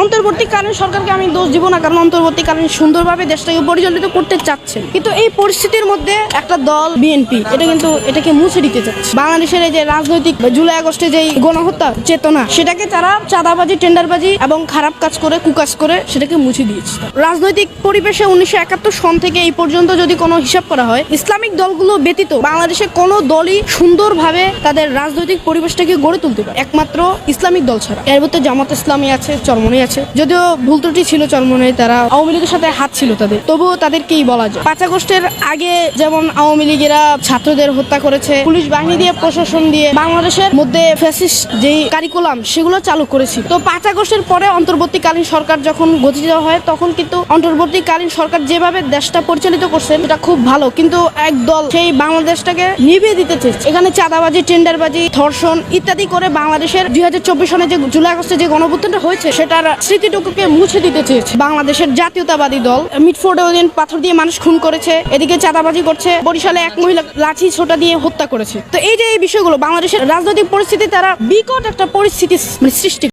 অন্তর্বর্তীকালীন সরকারকে আমি দোষ দিব না, কারণ অন্তর্বর্তীকালীন সুন্দরভাবে দেশটাকে পরিচালিত করতে চাচ্ছেন কিন্তু এই পরিস্থিতির মধ্যে একটা দল, বিএনপি, এটা কিন্তু এটাকে মুছে দিতে চাচ্ছে। বাংলাদেশের এই যে রাজনৈতিক জুলাই আগস্টে যে গণহত্যা চেতনা, সেটাকে তারা চাঁদাবাজি, টেন্ডারবাজি এবং খারাপ কাজ করে, কুকাজ করে সেটাকে মুছে দিয়েছে। রাজনৈতিক পরিবেশে উনিশশো একাত্তর সন থেকে এই পর্যন্ত যদি কোনো হিসাব করা হয়, ইসলামিক দলগুলো ব্যতীত বাংলাদেশে কোনো দলই সুন্দরভাবে তাদের রাজনৈতিক পরিবেশটাকে গড়ে তুলতে পারে একমাত্র ইসলামিক দল ছাড়া। এর মধ্যে জামাত ইসলামী আছে চরমনি আছে যদিও ভুল ত্রুটি ছিল চরমনে তারা আওয়ামী লীগের সাথে হাত ছিল তাদের। তবুও তাদেরকেই বলা যায়। পাঁচ আগস্টের আগে যেমন আওয়ামী লীগেরা ছাত্রদের হত্যা করেছে, পুলিশ বাহিনী দিয়ে, প্রশাসন দিয়ে, বাংলাদেশের মধ্যে ফ্যাসিস্ট যেই কারিকুলাম সেগুলো চালু করেছিল। তো পাঁচ আগস্টের পরে অন্তর্বর্তীকালীন সরকার যখন গঠিত হয়, তখন কিন্তু অন্তর্বর্তীকালীন সরকার যেভাবে দেশটা পরিচালিত করছে এটা খুব ভালো। কিন্তু একদল সেই বাংলাদেশটাকে নিভিয়ে দিতে চেয়েছে। এখানে চাঁদাবাজি, টেন্ডারবাজি, ধর্ষণ ইত্যাদি করে বাংলাদেশের দুই হাজার চব্বিশ সনে যে, জুলাই আগস্টে যে গণভুত্থানটা হয়েছে, সেটার স্মৃতিটুকুকে মুছে দিতে চেয়েছে। বাংলাদেশের জাতীয়তাবাদী দল মিটফোর্ডে ওদিন পাথর দিয়ে মানুষ খুন করেছে, এদিকে চাঁদাবাজি করছে, বরিশালে এক মহিলা লাঠি ছোটা দিয়ে হত্যা করেছে। তো এই যে এই বিষয়গুলো, বাংলাদেশের রাজনৈতিক পরিস্থিতি, তারা বিকট একটা পরিস্থিতি মানে সৃষ্টি